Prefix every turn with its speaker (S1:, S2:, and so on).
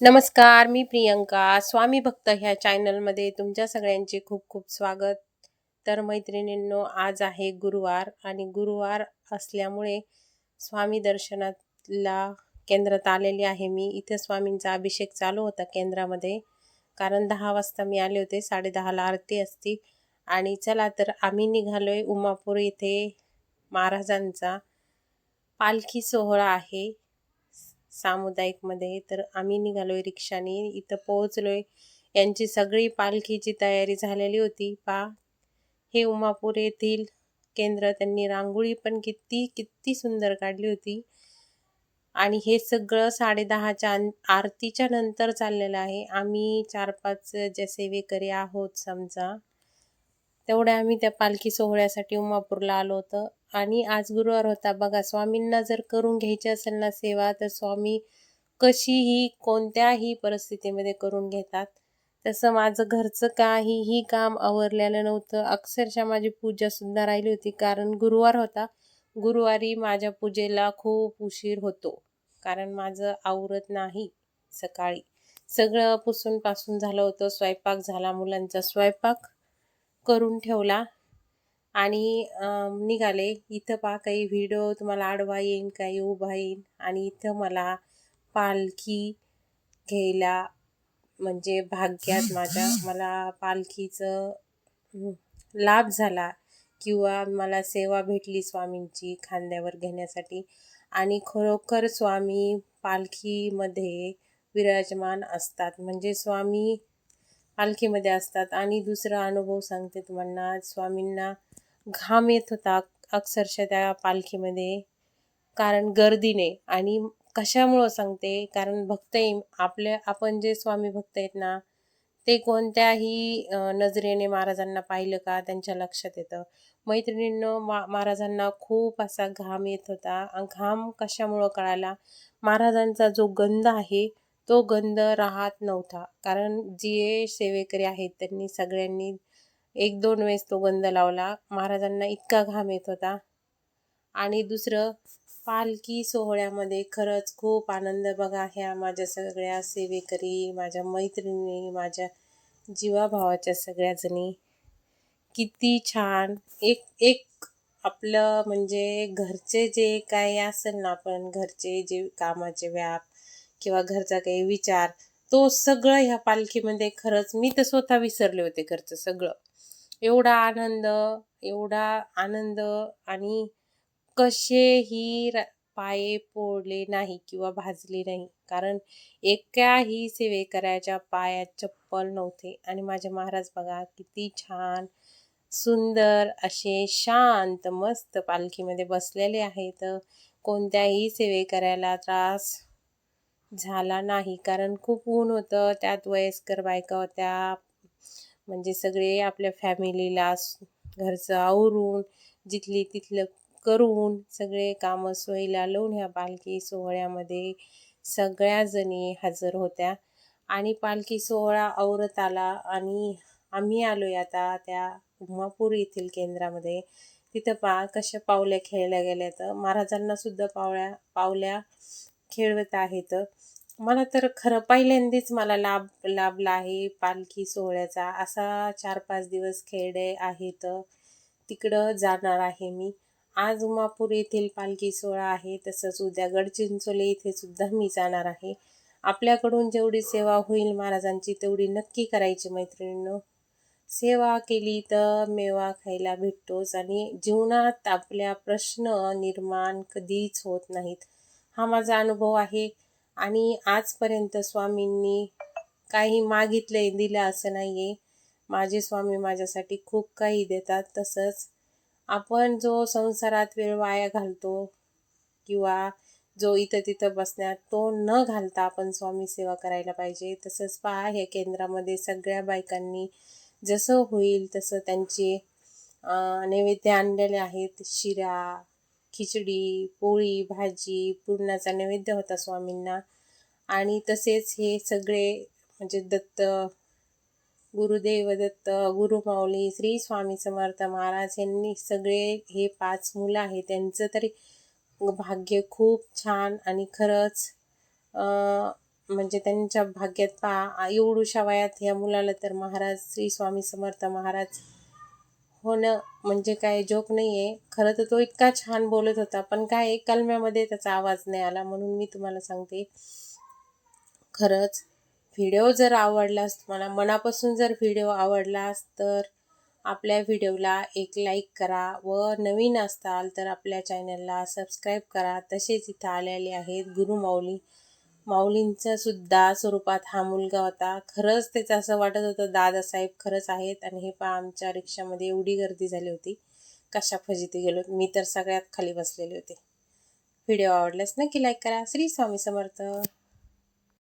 S1: नमस्कार मी प्रियंका. स्वामी भक्त ह्या चॅनलमध्ये तुमच्या सगळ्यांचे खूप खूप स्वागत. तर मैत्रिणींनो आज आहे गुरुवार आणि गुरुवार असल्यामुळे स्वामी दर्शनाला केंद्रात आलेली आहे मी. इथे स्वामींचा अभिषेक चालू होता केंद्रामध्ये. कारण दहा वाजता मी आले होते साडेदहाला आरती असती. आणि चला तर आम्ही निघालो आहे उमापूर इथे महाराजांचा पालखी सोहळा आहे. सामुदायिकमध्ये तर आम्ही निघालोय रिक्षाने. इथं पोहोचलोय. यांची सगळी पालखीची तयारी झालेली होती. पा हे उमापूर येथील केंद्र. त्यांनी रांगोळी पण किती किती सुंदर काढली होती. आणि हे सगळं साडे दहाच्या आरतीच्या नंतर चाललेलं आहे. आम्ही चार पाच जे सेवेकरी आहोत समजा. तेवढ्या आम्ही त्या पालखी सोहळ्यासाठी उमापूरला आलो होतं. आणि आज गुरुवार होता. बघा स्वामींना जर करून घ्यायची असेल ना सेवा तर स्वामी कशीही कोणत्याही परिस्थितीमध्ये करून घेतात. तसं माझं घरचं काहीही काम आवरलेलं नव्हतं. अक्षरशः माझी पूजा सुद्धा राहिली होती. कारण गुरुवार होता. गुरुवारी माझ्या पूजेला खूप उशीर होतो. कारण माझं आवरत नाही सकाळी. सगळं पुसून पासून झालं होतं. स्वयंपाक झाला मुलांचा. स्वयंपाक करून ठेवला. आणि निघाले. इथं पा काही व्हिडिओ तुम्हाला आडवा येईन काही उभा येईन. आणि इथं मला पालखी घ्यायला म्हणजे भाग्यात माझ्या मला पालखीचं लाभ झाला. किंवा मला सेवा भेटली स्वामींची खांद्यावर घेण्यासाठी. आणि खरोखर स्वामी पालखीमध्ये विराजमान असतात. म्हणजे स्वामी पालखीमध्ये असतात. आणि दुसरा अनुभव सांगते तुम्हाला स्वामींना घाम येत होता अक्षरशः त्या पालखीमध्ये. कारण गर्दीने. आणि कशामुळं सांगते? कारण भक्त आपले आपण जे स्वामी भक्त आहेत ना ते कोणत्याही नजरेने महाराजांना पाहिलं का? त्यांच्या लक्षात येतं. मैत्रिणींनं मा महाराजांना खूप असा घाम येत होता. घाम कशामुळं कळाला? महाराजांचा जो गंध आहे तो गंध राहत नव्हता. कारण जे सेवेकरी आहेत त्यांनी सगळ्यांनी एक दोन वेळेस तो गंध लावला. महाराजांना इतका घाम येत होता. आणि दुसरं पालखी सोहळ्यामध्ये खरंच खूप आनंद बघा ह्या माझ्या सगळ्या सेवेकरी माझ्या मैत्रिणी माझ्या जीवाभावाच्या सगळ्याजणी किती छान. एक एक आपलं म्हणजे घरचे जे काही असेल ना आपण घरचे जे कामाचे व्याप किंवा घरचा काही विचार तो सगळं ह्या पालखीमध्ये खरंच मी तर स्वतः विसरले होते घरचं सगळं. एवढा आनंद एवढा आनंद आणि कसेही पाये पोळले नाही किंवा भाजले नाही. कारण एकाही सेवेकऱ्याच्या पायात चप्पल नव्हते. आणि माझे महाराज बघा किती छान सुंदर असे शांत मस्त पालखीमध्ये बसलेले आहेत. कोणत्याही सेवेकऱ्याला त्रास झाला नाही. कारण खूप ऊन होतं त्यात वयस्कर बायका होत्या. म्हणजे सगळे आपल्या फॅमिलीला घरचं आवरून जिथली तिथलं करून सगळे कामं सोयीला लावून ह्या पालखी सोहळ्यामध्ये सगळ्याजणी हजर होत्या. आणि पालखी सोहळा आवरत आला आणि आम्ही आलोय आता त्या उमापूर येथील केंद्रामध्ये. तिथं पा कशा पावल्या खेळल्या गेल्या तर महाराजांना सुद्धा पावल्या पावल्या खेळवत आहेत मला तर खरं पहिल्यांदाच मला लाभ लाभला आहे पालखी सोहळ्याचा. असा चार पाच दिवस खेळले आहेत तिकडं जाणार आहे मी. आज उमापूर येथील पालखी सोहळा आहे तसंच उद्या गडचिंचोले इथे सुद्धा मी जाणार आहे. आपल्याकडून जेवढी सेवा होईल महाराजांची तेवढी नक्की करायची मैत्रिणींनो. सेवा केली तर मेवा खायला भेटतोच आणि जीवनात आपल्या प्रश्न निर्माण कधीच होत नाहीत. हा माझा अनुभव आहे. आणि आजपर्यंत स्वामींनी काही मागितले दिलं असं नाही आहे माझे स्वामी माझ्यासाठी खूप काही देतात. तसंच आपण जो संसारात वेळ वाया घालतो किंवा जो इथं तिथं बसण्यात तो न घालता आपण स्वामी सेवा करायला पाहिजे. तसंच पहा ह्या केंद्रामध्ये सगळ्या बायकांनी जसं होईल तसं त्यांचे नैवेद्य आणलेले आहेत. शिरा खिचडी पोळी भाजी पुरणाचा नैवेद्य होता स्वामींना. आणि तसेच हे सगळे म्हणजे दत्त गुरुदेव दत्त गुरुमाऊली श्री स्वामी समर्थ महाराज यांनी सगळे हे पाच मुलं आहेत. त्यांचं तरी भाग्य खूप छान आणि खरंच म्हणजे त्यांच्या भाग्यात पहा एवढूशा वयात या मुलाला तर महाराज श्री स्वामी समर्थ महाराज होणं म्हणजे काय जोक नाही आहे खरं तर तो इतका छान बोलत होता पण काय कलम्यामध्ये त्याचा आवाज नाही आला म्हणून मी तुम्हाला सांगते. खरंच व्हिडिओ जर आवडलास तुम्हाला मनापासून जर व्हिडिओ आवडलास तर आपल्या व्हिडिओला एक लाईक करा. व नवीन असताल तर आपल्या चॅनलला सबस्क्राईब करा. तसेच इथं आलेले आहेत गुरुमाऊली. माऊलींचं सुद्धा स्वरूपात हा मुलगा होता. खरंच त्याचं असं वाटत होतं दादासाहेब खरंच आहेत आणि हे पहा आमच्या रिक्षामध्ये एवढी गर्दी झाली होती. कशा फजिती गेलो मी तर सगळ्यात खाली बसलेले होते. व्हिडिओ आवडल्यास नक्की लाईक करा. श्री स्वामी समर्थ.